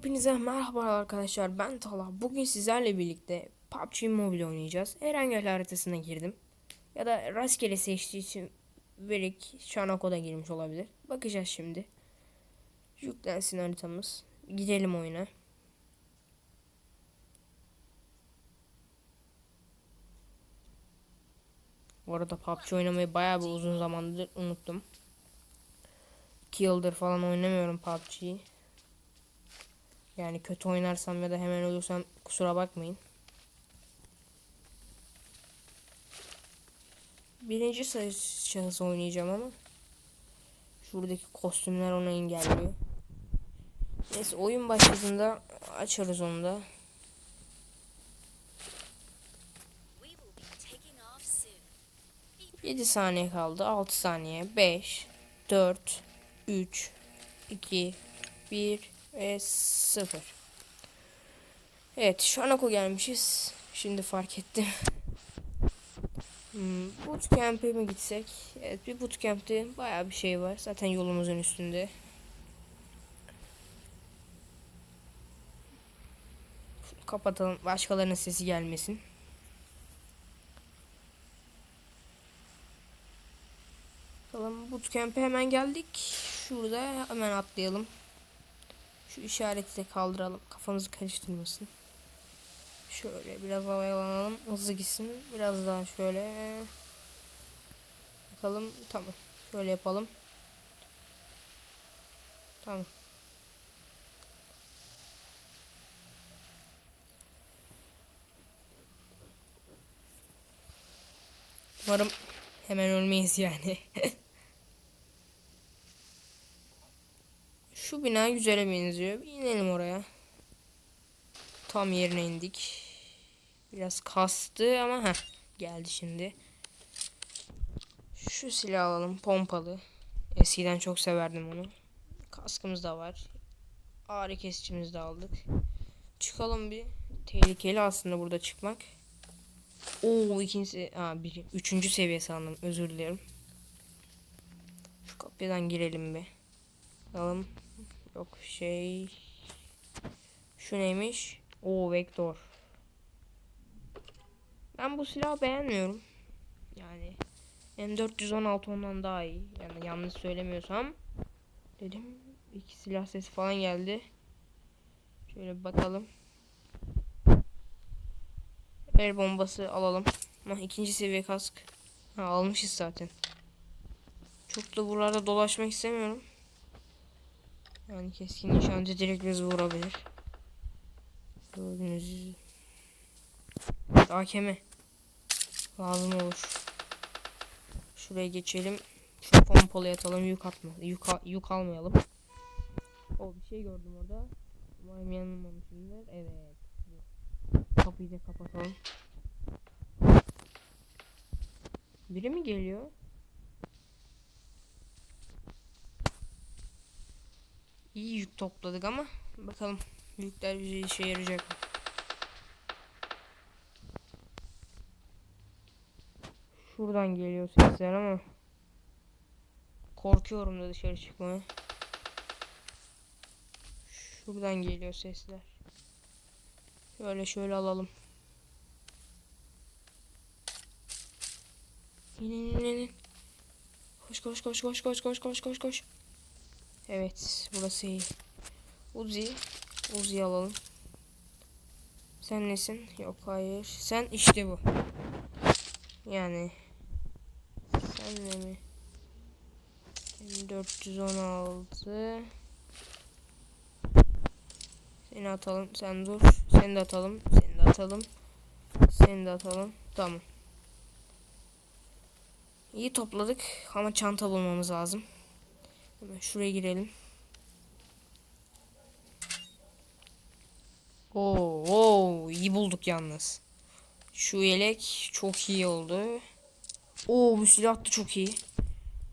Hepinize merhaba arkadaşlar ben Talha. Bugün sizlerle birlikte PUBG Mobile oynayacağız. Erengel haritasına girdim. Ya da rastgele seçtiği için Verik Şanako'da girmiş olabilir. Bakacağız şimdi. Yüklensin haritamız. Gidelim oyuna. Bu arada PUBG oynamayı bayağı bir uzun zamandır unuttum. 2 yıldır falan oynamıyorum PUBG'yi. Yani kötü oynarsam ya da hemen ölürsem kusura bakmayın. Birinci şahıs oynayacağım ama şuradaki kostümler onu engelliyor. Neyse oyun başladığında açarız onu da. 7 saniye kaldı. 6 saniye. 5 4 3 2 1 ve 0. Evet, Şanako gelmişiz. Şimdi fark ettim. Hmm, bootcamp'e mi gitsek? Evet, bir bootcamp'te bayağı bir şey var. Zaten yolumuzun üstünde. Kapatalım. Başkalarının sesi gelmesin. Bakalım bootcamp'e hemen geldik. Şurada hemen atlayalım. Şu işareti de kaldıralım. Kafamızı karıştırmasın. Şöyle biraz havalanalım. Hızlı gitsin. Biraz daha şöyle. Bakalım. Tamam. Şöyle yapalım. Tamam. Umarım hemen ölmeyiz yani. Şu bina güzele benziyor. Bir inelim oraya. Tam yerine indik. Biraz kastı ama ha geldi şimdi. Şu silah alalım pompalı. Eskiden çok severdim onu. Kaskımız da var. Ağrı kesicimizi de aldık. Çıkalım bir. Tehlikeli aslında burada çıkmak. Oo ikinci ha bir üçüncü seviye sandım özür dilerim. Şu kapıdan girelim bir. Bakalım. Yok şey. Şu neymiş? Oo vektör. Ben bu silahı beğenmiyorum. Yani M416 ondan daha iyi. Yani yanlış söylemiyorsam. Dedim iki silah sesi falan geldi. Şöyle bakalım. El bombası alalım. Ha, ikinci seviye kask. Ha, almışız zaten. Çok da buralarda dolaşmak istemiyorum. Yani keskin nişancı direkt bizi vurabilir. Gördüğünüz gibi. AKM. Lazım olur. Şuraya geçelim. Şu pompalı atalım yük atma. Yük, al- yük almayalım. O bir şey gördüm orada. Umarım yanılmamışımdır. Evet. Kapıyı da kapatalım. Biri mi geliyor? İyi yük topladık ama bakalım yükler bize işe yarayacak mı? Şuradan geliyor sesler ama korkuyorum da dışarı çıkmaya. Şuradan geliyor sesler. Şöyle şöyle alalım. İn in in in. Koş koş koş koş koş koş koş koş koş. Evet burası iyi. Uzi. Uzi alalım. Sen nesin? Yok hayır. Sen işte bu. Yani. Sen ne mi? 416 Seni atalım. Sen dur. Seni de atalım. Seni de atalım. Seni de atalım. Tamam. İyi topladık ama çanta bulmamız lazım. Hemen şuraya girelim. Oo, oo, iyi bulduk yalnız. Şu yelek çok iyi oldu. Oo bu silah da çok iyi.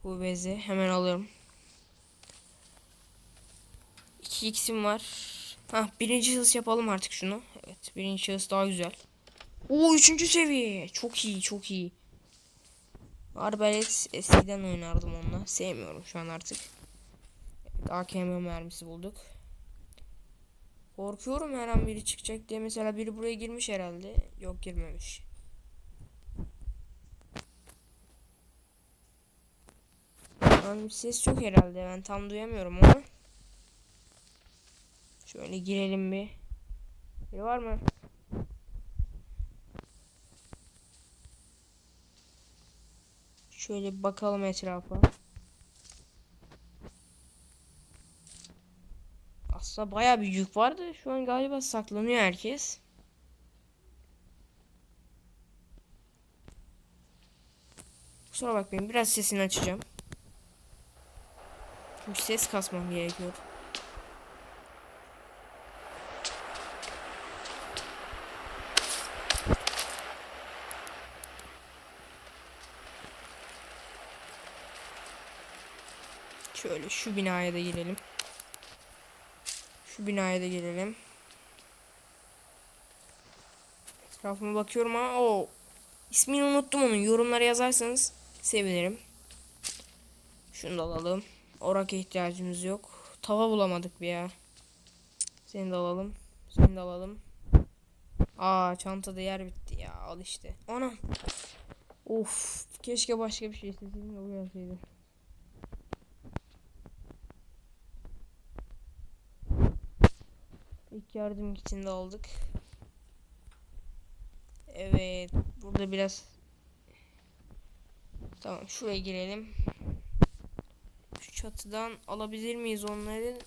Bu bezi hemen alırım. 2 x'im var. Ha birinci şahıs yapalım artık şunu. Evet birinci şahıs daha güzel. Oo üçüncü seviye. Çok iyi çok iyi. Arbalet eskiden oynardım onunla. Sevmiyorum şu an artık. AKM mermisi bulduk. Korkuyorum her an biri çıkacak diye. Mesela biri buraya girmiş herhalde. Yok girmemiş. Bir ses yok herhalde. Ben tam duyamıyorum ama. Şöyle girelim bir. Biri var mı? Şöyle bakalım etrafa. Aslında baya bir yük vardı. Şu an galiba saklanıyor herkes. Kusura bakmayın biraz sesini açacağım. Çünkü ses kasmam gerekiyor. Şöyle şu binaya da girelim. Şu binaya da girelim. Etrafıma bakıyorum ama o ismini unuttum onun. Yorumlara yazarsanız sevinirim. Şunu da alalım. Oraka ihtiyacımız yok. Tava bulamadık bir ya. Seni de alalım. Seni de alalım. Aa çantada yer bitti ya. Al işte. Ana. Of. Keşke başka bir şey isteseydim de. İlk yardım kitini de aldık. Evet. Burada biraz Tamam şuraya girelim. Şu çatıdan alabilir miyiz onları?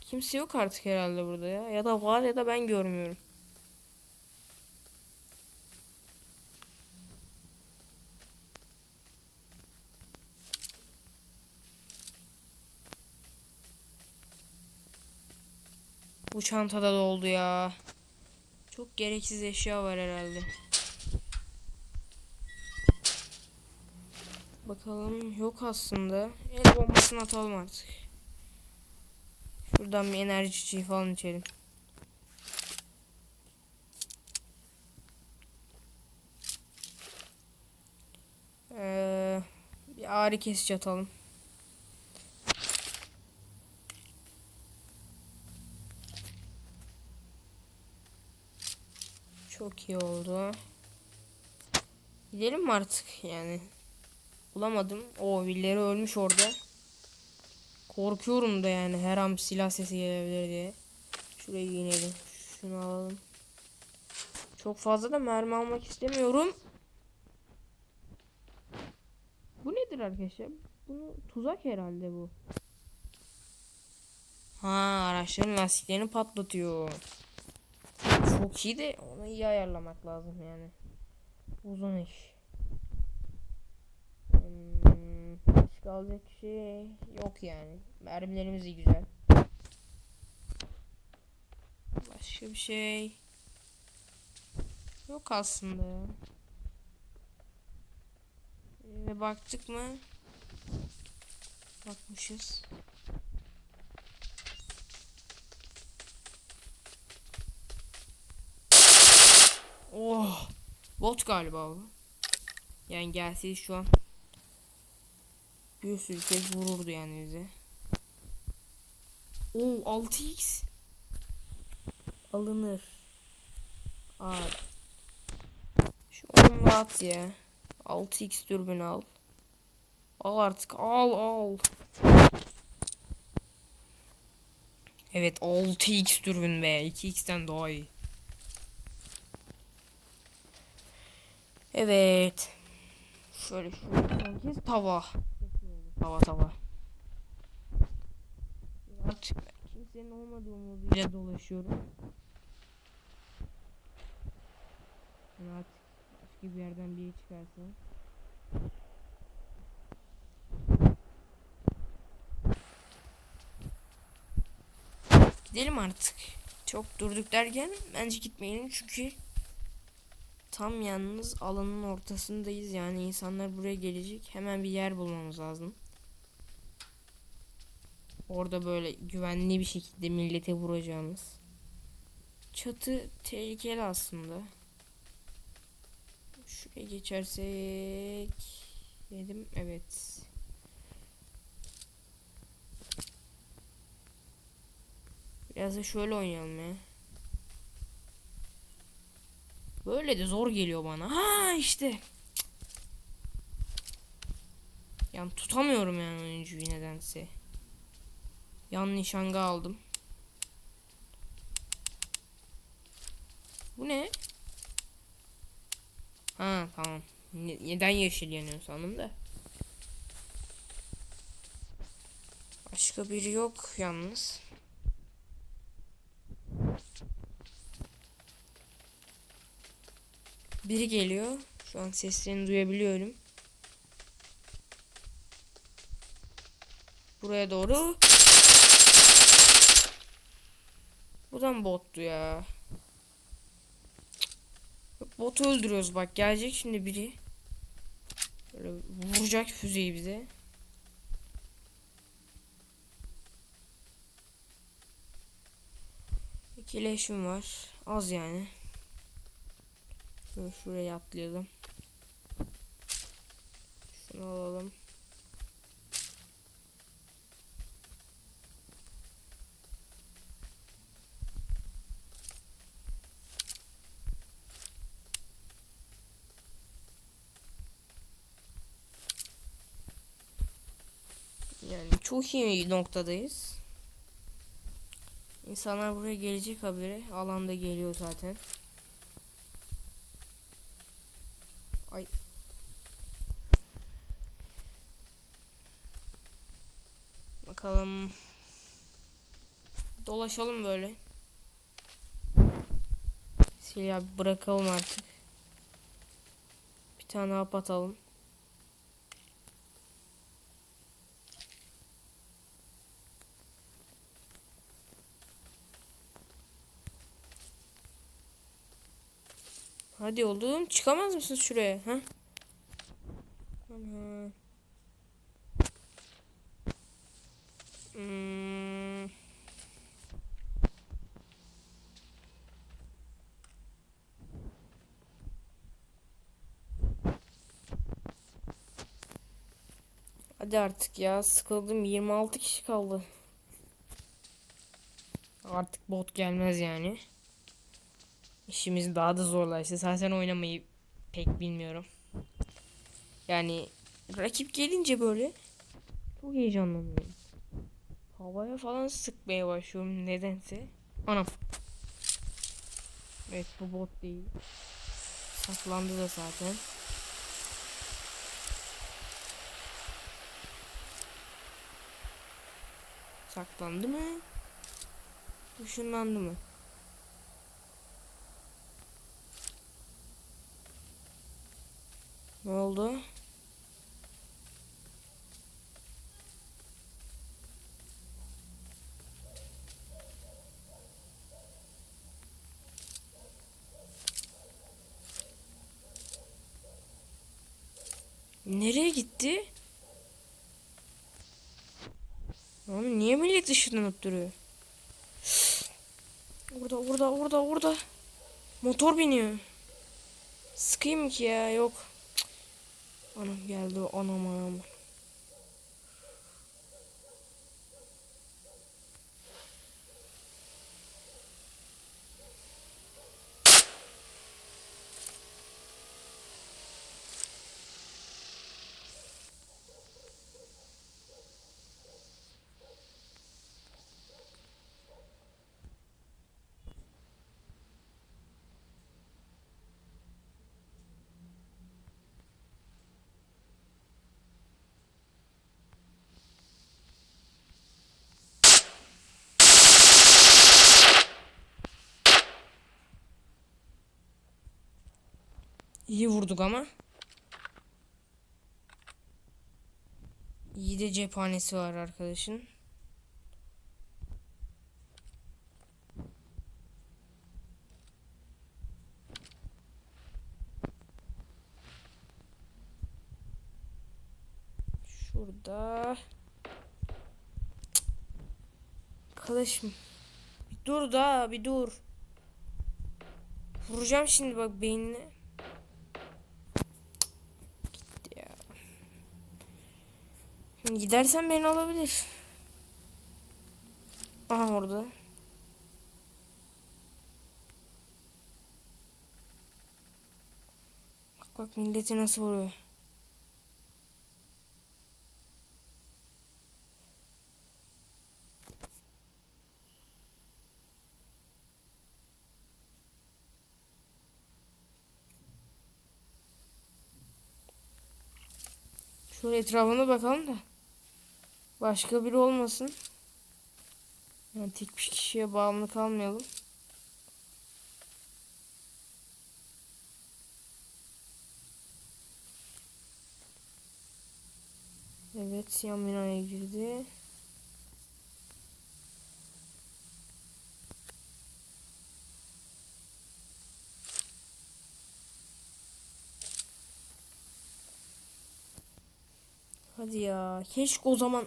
Kimse yok artık herhalde burada ya. Ya da var ya da ben görmüyorum. Bu çantada da oldu ya. Çok gereksiz eşya var herhalde. Bakalım yok aslında. El bombasını atalım artık. Şuradan bir enerji çiğ falan içelim. Ee, bir ağrı kesici atalım. Çok iyi oldu. Gidelim mi artık yani? Bulamadım. O birileri ölmüş orada. Korkuyorum da yani her an silah sesi gelebilir diye. Şuraya inelim. Şunu alalım. Çok fazla da mermi almak istemiyorum. Bu nedir arkadaşlar? Bu tuzak herhalde bu. Ha araçların lastiklerini patlatıyor. Çok iyi de iyi ayarlamak lazım yani. Uzun iş. Hmm, başka alacak şey yok yani. Mermilerimiz iyi güzel. Başka bir şey yok aslında ya. Ve baktık mı? Bakmışız. Oh. Bot galiba bu. Yani gelse şu an bir sürü kez vururdu yani bize. Oo 6x alınır. Aa. Şu 10 at ya. 6x dürbün al. Al artık al al. Evet 6x dürbün be 2x'ten daha iyi. Evet. Şöyle şöyle tava. Tava tava. Artık kimsenin olmadığı umuduyla dolaşıyorum. Yani artık başka bir yerden biri çıkarsa. Gidelim artık. Çok durduk derken bence gitmeyelim çünkü Tam yalnız alanın ortasındayız yani insanlar buraya gelecek. Hemen bir yer bulmamız lazım. Orada böyle güvenli bir şekilde millete vuracağımız. Çatı tehlikeli aslında. Şuraya geçersek yedim evet. Biraz da şöyle oynayalım ya. Böyle de zor geliyor bana. Ha işte. Yani tutamıyorum yani oyuncuyu nedense. Yan nişanga aldım. Bu ne? Ha tamam. Ne- Neden yeşil yanıyor sandım da. Başka biri yok yalnız. Biri geliyor. Şu an seslerini duyabiliyorum. Buraya doğru. Buradan bottu ya. Botu öldürüyoruz bak. Gelecek şimdi biri. Böyle vuracak füzeyi bize. İki leşim var. Az yani. Şöyle şuraya atlayalım. Şunu alalım. Yani çok iyi bir noktadayız. İnsanlar buraya gelecek haberi. Alanda geliyor zaten. Ay. Bakalım. Dolaşalım böyle. Silah bırakalım artık. Bir tane hap atalım. Hadi oğlum çıkamaz mısın şuraya? Ha? Ana. Hmm. Hadi artık ya sıkıldım 26 kişi kaldı. Artık bot gelmez yani. İşimiz daha da zorlaştı. Zaten oynamayı pek bilmiyorum. Yani rakip gelince böyle çok heyecanlanıyorum. Havaya falan sıkmaya başlıyorum nedense. Anam. Evet bu bot değil. Saklandı da zaten. Saklandı mı? Işınlandı mı? Ne oldu? Nereye gitti? Oğlum niye millet ışınlanıp duruyor? Orada orada orada orada. Motor biniyor. Sıkayım ki ya yok. Anam geldi anam anam. İyi vurduk ama. İyi de cephanesi var arkadaşın. Şurada. Arkadaşım. Bir dur da bir dur. Vuracağım şimdi bak beynine. Gidersen beni alabilir. Aha orada. Bak bak milleti nasıl vuruyor. Şöyle etrafına bakalım da. Başka biri olmasın. Yani tek bir kişiye bağımlı kalmayalım. Evet yan binaya girdi. Hadi ya. Keşke o zaman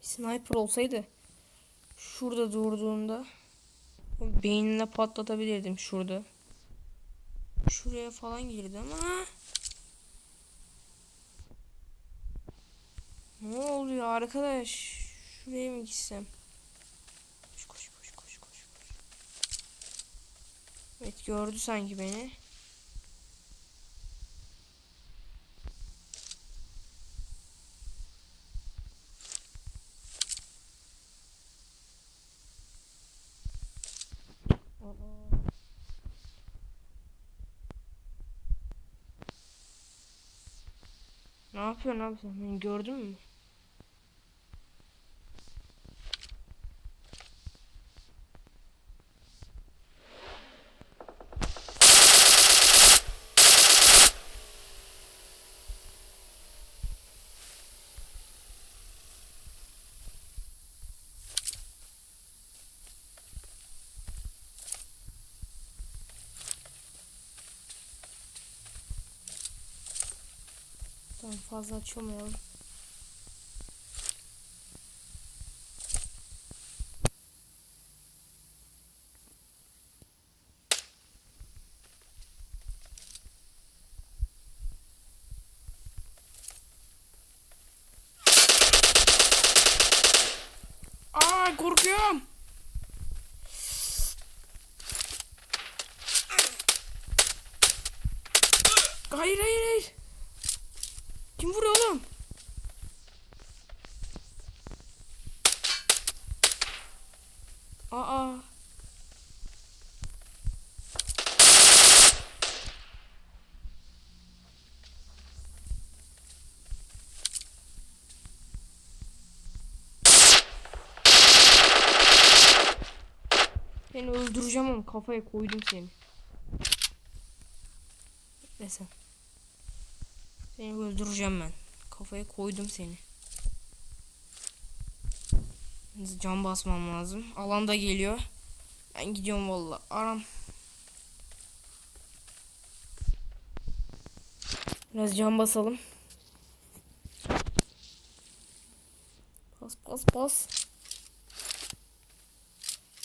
sniper olsaydı. Şurada durduğunda beynine patlatabilirdim şurada. Şuraya falan girdi ama Ne oluyor arkadaş? Şuraya mı gitsem? Koş koş koş koş. koş. Evet gördü sanki beni. Ne yapıyorsun abi sen? Gördün mü? Tamam fazla açılmayalım. Aa korkuyorum. Hayır hayır hayır. Kim vuruyor oğlum? Aa. Seni öldüreceğim ama kafaya koydum seni. Neyse. Seni öldüreceğim ben. Kafaya koydum seni. Can basmam lazım. Alan da geliyor. Ben gidiyorum valla. Aram. Biraz can basalım. Bas bas bas.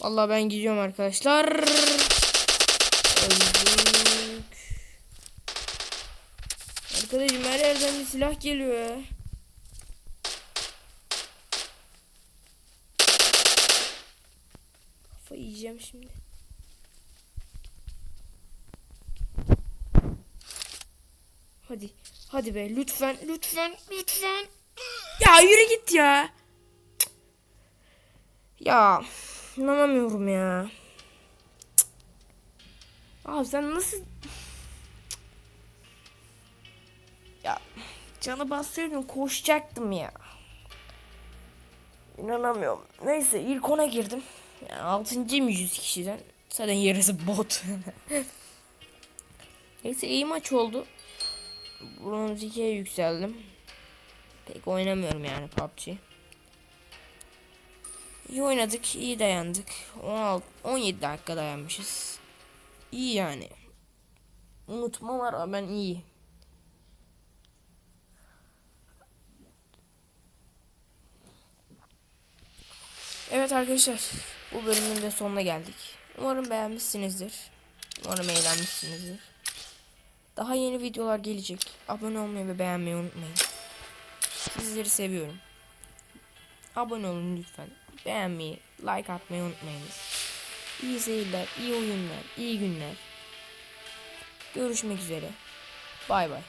Vallahi ben gidiyorum arkadaşlar. Arkadaşım her yerden bir silah geliyor ya. Kafa yiyeceğim şimdi. Hadi. Hadi be lütfen lütfen lütfen. Ya yürü git ya. Ya inanamıyorum ya. Cık. Abi sen nasıl Ya canı bassaydın koşacaktım ya. İnanamıyorum. Neyse ilk ona girdim. Yani altıncıyım 100 kişiden. Zaten yarısı bot. Neyse iyi maç oldu. Bronz 2'ye yükseldim. Pek oynamıyorum yani PUBG. İyi oynadık, iyi dayandık. 16 17 dakika dayanmışız. İyi yani. Unutma var ben iyi. Evet arkadaşlar bu bölümün de sonuna geldik. Umarım beğenmişsinizdir. Umarım eğlenmişsinizdir. Daha yeni videolar gelecek. Abone olmayı ve beğenmeyi unutmayın. Sizleri seviyorum. Abone olun lütfen. Beğenmeyi, like atmayı unutmayınız. İyi seyirler, iyi oyunlar, iyi günler. Görüşmek üzere. Bay bay.